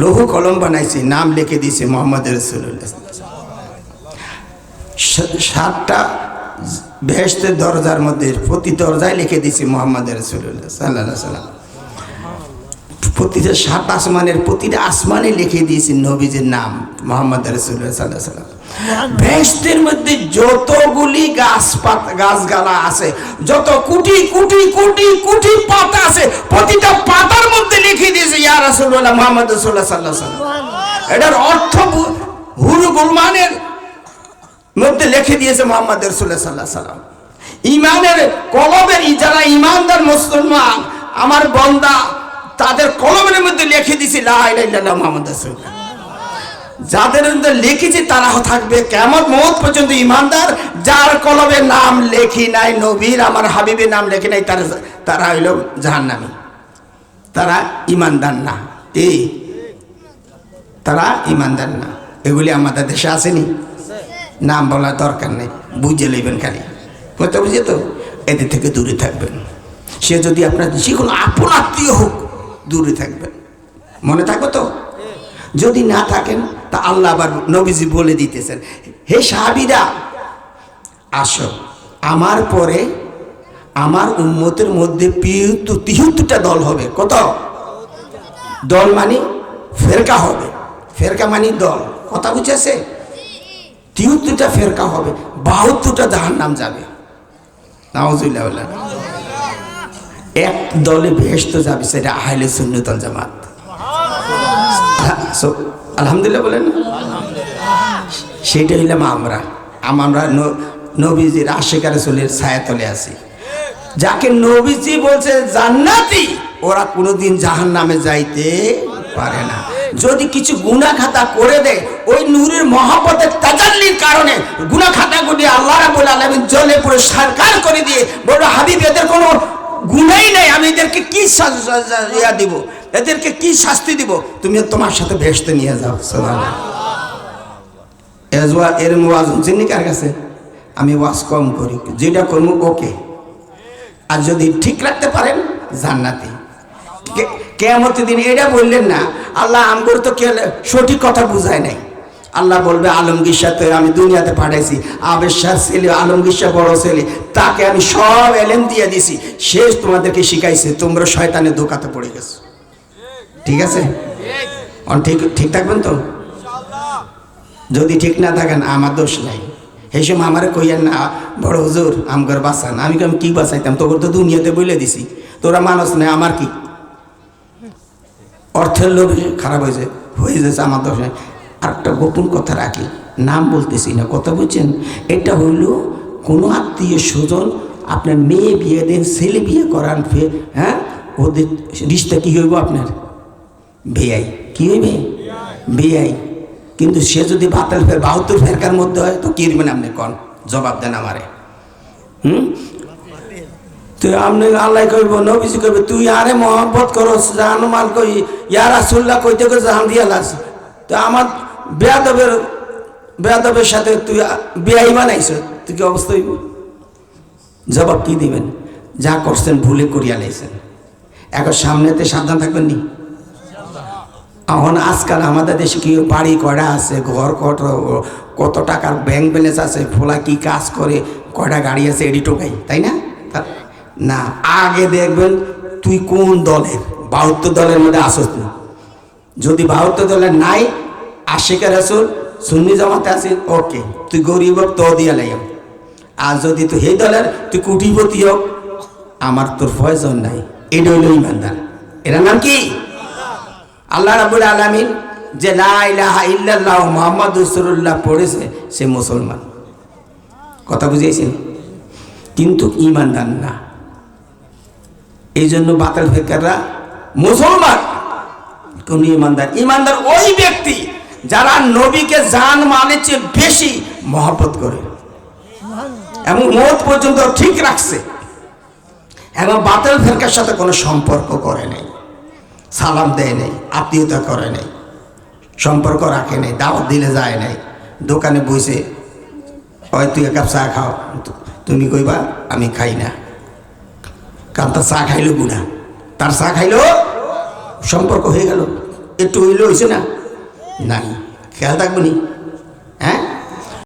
লৌহ কলম বানাইছি, নাম লিখে দিয়েছে মোহাম্মদ রসুল্লাহ সাতটা বেহেস্তের দরজার মধ্যে, প্রতি দরজায় লিখে দিয়েছি মোহাম্মদ রসুল্লাহ সাল্লাহ সাল্লাম প্রতিটা সাত আসমানের প্রতিটা আসমানে লিখে দিয়েছি নবীজির নাম মোহাম্মদ রসুল্লাহ সাল্লাহ সাল্লাম বেহেস্তের মধ্যে যতগুলি গাছপাত গাছগালা আছে, যত কুটি কুটি কুটি কুটি পাতা আছে, প্রতিটা পাতার মধ্যে লিখে এটার অর্থ হুরু গুলমানের মধ্যে লিখে দিয়েছে ইমানের কলবের যারা ইমানদার মুসলমান, আমার বন্দা, তাদের কলমের মধ্যে লিখে ইল্লাল্লাহ মুহাম্মদ যাদের মধ্যে লিখেছি তারা থাকবে। কেমন মত পর্যন্ত ইমানদার, যার কলমে নাম লেখি নাই, নবীর, আমার হাবিবের নাম লেখি নাই, তারা তারা হইল জাহান্নামী। তারা ইমানদার না। এই, তারা ইমানদার না। এগুলি আমাদের দেশে আসেনি। নাম বলার দরকার নেই। বুঝে লইবেন খালি। কথা বুঝে তো? এদের থেকে দূরে থাকবেন। সে যদি আপনার যে কোনো আপন আত্মীয় হোক, দূরে থাকবেন। মনে থাকবে তো? যদি না থাকেন, তা আল্লাহ আবার নবীজি বলে দিতেছেন, হে সাহাবিরা, আসো। আমার পরে আমার উম্মতের মধ্যে তিহুত্তরটা দল হবে। কত? দল মানে ফেরকা হবে। ফেরকা মানে দল। কথা বুঝেছে? তিহুত্তরটা ফেরকা হবে, বাহাত্তরটা জাহার নাম যাবে। এক দলে ভেস্ত যাবে, সেটা আহলে সুন্নতল জামাত। আলহামদুলিল্লাহ বলেন? সেটা হইলাম আমরা। আমরা নবীজির আশেকারে চলের ছায়াতলে আছি। যাকে নবীজি বলছে জান্নাতি ওরা কোনোদিন জাহান নামে যাইতে পারে না। যদি কিছু গুনা খাতা করে দেয়, ওই নূরের মহাপতের তাজাল্লির কারণে গুনা খাতাগুলি আল্লাহ রাবুল আলমিন জলে পুরো সরকার করে দিয়ে বলল, হাবিব, এদের কোনো গুনাই নাই, আমি এদেরকে কি ইয়া দিব? এদেরকে কি শাস্তি দিব? তুমি তোমার সাথে ভেসতে নিয়ে যাও এজওয়া এর ওয়াজ শুনছেন কার কাছে? আমি ওয়াজ কম করি, যেটা করব, ওকে। আর যদি ঠিক রাখতে পারেন, জান্নাতি। কে- কেয়ামতের দিন এটা বললেন না। আল্লাহ আমগর তো কে সঠিক কথা বুঝায় নাই। আল্লাহ বলবে, আলমগীর সাথে আমি দুনিয়াতে পাঠাইছি। আবের শাহ ছেলে, আলমগীর শাহ বড় ছেলে, তাকে আমি সব এলেম দিয়ে দিছি। শেষ তোমাদেরকে শিখাইছে, তোমরা শয়তানের দোকাতে পড়ে গেছো। ঠিক আছে? ঠিক ঠিক থাকবেন তো? যদি ঠিক না থাকেন, আমার দোষ নাই। সেই সময় আমার কইয়েন না, বড় হুজুর, আমগর বাঁচান। আমি কি বাঁচাইতাম? তোর তো দুনিয়াতে বলে দিছি। তোরা মানুষ নাই আমার কি? অর্থের লোভ খারাপ হয়েছে, হয়ে যাচ্ছে আমার নাই আর একটা গোপন কথা রাখি, নাম বলতেছি না, কথা বলছেন এটা হইল কোনো আত্মীয় স্বজন আপনার মেয়ে বিয়ে দেন, ছেলে বিয়ে করান ফের হ্যাঁ? ওদের রিস্তা কী হইব আপনার? বেআই। কি হইবে? বেআই। কিন্তু সে যদি বাতাল ফের বাহাত্তর ফেরকার মধ্যে হয়, তো কিনবেন আপনি কন? জবাব দেন আমারে। হুম? তো আপনি আল্লাহ কইব, নবীজি কইবে, তুই আরে মহব্বত করস, জান মাল কই, ইয়া রাসূলুল্লাহ কইতে কই জান দিয়া লাস তো আমার বেয়াদবের বেয়াদবের সাথে তুই বেআই বানাইছ তুই কি অবস্থা হইব? জবাব কি দিবেন? যা করছেন ভুলে করিয়া লাইছেন। এখন সামনেতে সাবধান থাকবেন নি? এখন আজকাল আমাদের দেশে কি বাড়ি কয়টা আছে, ঘর কত কত টাকার ব্যাংক ব্যালেন্স আছে ফোলা কি কাজ করে কয়টা গাড়ি আছে, এডি টোকাই, তাই না? না, আগে দেখবেন তুই কোন দলের? বাহাত্তর দলের মধ্যে আসস না। যদি বাহাত্তর দলের নাই আশিকের আসল সুন্নি জামাতে আছে ওকে। তুই গরিব হোক তো দিয়া লাইম আর যদি তুই এই দলের, তুই কুটিপতি হোক, আমার তোর প্রয়োজন নাই। এটা হইল ইমানদার। এরা নাম কি? আল্লাহ রাবুল আলমিন যে লা ইলাহা ইল্লাল্লাহ মোহাম্মদ রসুল্লাহ পড়েছে, সে মুসলমান। কথা বুঝিয়েছেন? কিন্তু ইমানদার না। এই জন্য বাতাল ফেকাররা মুসলমান। কোন ইমানদার ইমানদার ওই ব্যক্তি যারা নবীকে জান মানে চেয়ে বেশি মহব্বত করে। এবং মত পর্যন্ত ঠিক রাখছে। এবং বাতিল ফেরকার সাথে কোনো সম্পর্ক করে নেই। সালাম দেয় নেই, আত্মীয়তা করে নেই, সম্পর্ক রাখে নেই, দাওয়াত দিলে যায় নাই। দোকানে বসে হয় তুই এক কাপ চা খাও। তুমি কইবা, আমি খাই না। কারণ তার চা খাইলো গুণা তার চা খাইলো? সম্পর্ক হয়ে গেল। একটু হইলে হয়েছে না? নাই। খেয়াল থাকব নি?